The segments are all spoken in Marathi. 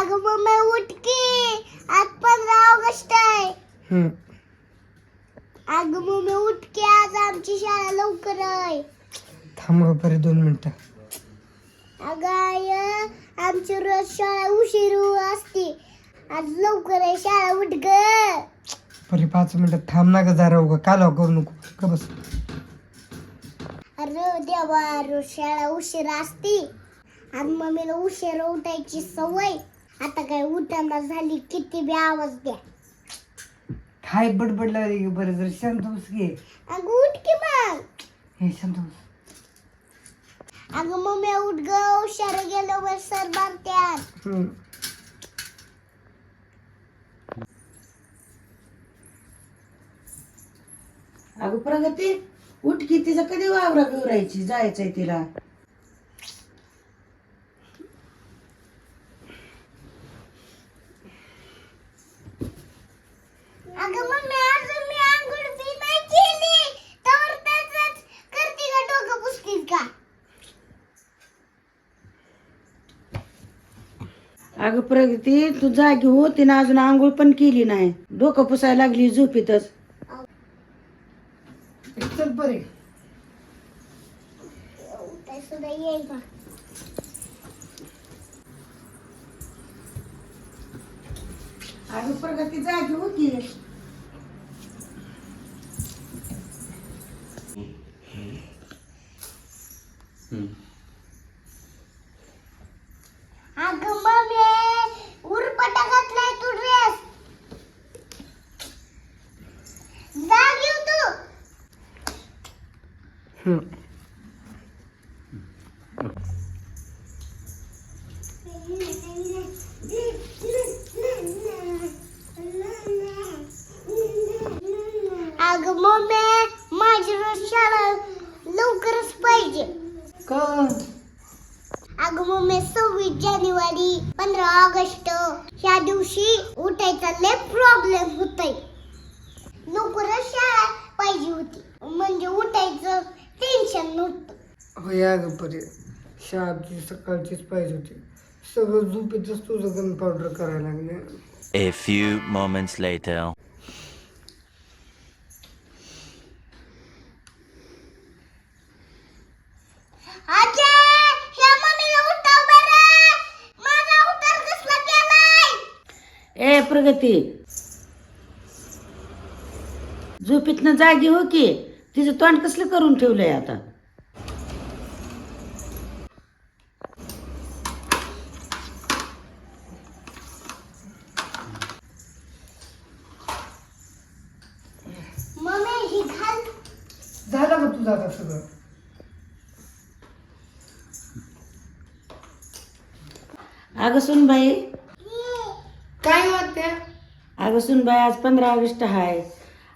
अगं मम्मी उठ की आज पंधरा ऑगस्ट आहे. हम्म. अगं मम्मी उठ की आज आमची शाळा लवकर आहे. थांब गं बरे दोन मिनिटं. अगं आय आमची रोज शाळा उशीर असते. आज लवकर आहे शाळा उठ ग. बरे पाच मिनिटं. थांब ना ग जरा उगा. कालवा करू नको? का बस. अरे देवा रोज शाळा उशीर असते. आणि मम्मीला उशीर उठायची सवय. आता काय उठाना झाली किती बी आवाज द्या. काय बडबड लागली ग बरं जर शांत बस घे अगं उठ की मग. हे शांत बस. अगं मम्मी उठ ग हुशार गेल्यावर सर मारत्यात हम्म. अगं प्रगती उठ की तिचं कधी वावरा बिवरायची जायचंय तिला अगं मम्मी अजून मी आंघोळ बी नाही केली तर त्याच करते का डोकं पुसतीस का अगं प्रगती तू जागी हो तिनं अजून आंघोळ पण केली नाही. डोकं पुसायला लागली झोपीतच. चल बरे. अगं प्रगती जागी हो की अगं मम्मी उरपटा घातलाय तू ड्रेस जागी हो तू हम्म. अगं मम्मी माझी रोज शाळा लवकरच पाहिजे. का अगं मम्मी सव्वीस जानेवारी पंधरा ऑगस्ट. ह्या दिवशी उठायचा लय प्रॉब्लेम होतय लवकरच शाळा पाहिजे होती म्हणजे उठायचं टेन्शन हो बरे शाळेची सकाळचीच पाहिजे होती. सगळं झोपेतच तुझं गन पावडर करायला लागले. A few moments later. ए प्रगती. झोपीतनं जागी हो की. तिचं तोंड कसलं करून ठेवलंय आता मम्मी ही घाल झालं का तुझं आता सगळं अगं सुनबाई. काय वाटते अगं सुनबाई आज पंधरा ऑगस्ट आहे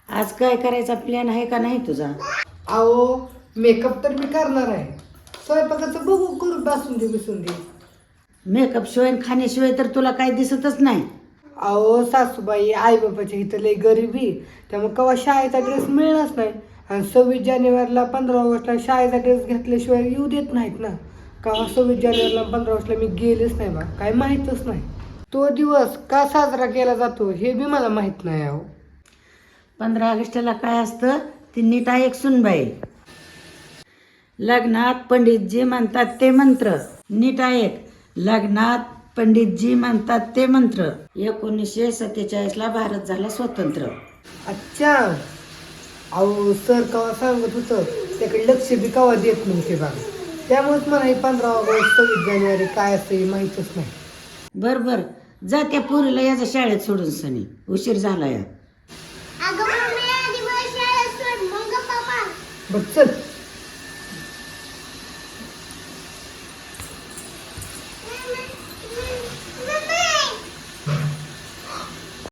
आज काय करायचा प्लॅन आहे का नाही तुझा? अहो मेकअप तर मी करणार आहे. स्वयंपाकाचं बघू करू बसून दे बसून दे मेकअप शिवाय आणि खाण्याशिवाय तर तुला काही दिसतच नाही. अहो सासूबाई आई बाबाच्या इथं लई गरिबी. त्यामुळे कवा शाळेचा ड्रेस मिळणारच नाही. आणि सव्वीस जानेवारीला पंधरा ऑगस्टला शाळेचा ड्रेस घेतल्याशिवाय येऊ देत नाहीत ना. कवा सव्वीस जानेवारीला पंधरा ऑगस्टला मी गेलेच नाही बा. काय माहीतच नाही. तो दिवस का साजरा केला जातो हे बी मला माहीत नाही अहो. पंधरा ऑगस्टला काय असतं? ती नीट ऐक सुनबाई. लग्नात पंडितजी म्हणतात ते मंत्र. नीट ऐक लग्नात पंडितजी म्हणतात ते मंत्र. एकोणीसशे सत्तेचाळीसला भारत झाला स्वतंत्र. अच्छा. अहो सर कवा सांगत होतं त्याकडे लक्ष बी कवा देत नव्हते बा. त्यामुळेच मला हे पंधरा ऑगस्ट सव्वीस जानेवारी काय असतं हे माहीतच नाही. बर बर. जा त्या पोरीला याचा शाळेत सोडून सनी. उशीर झाला या अगं मम्मी आधी मला शाळेत सोड. मग गप्पा मार. बरं चल.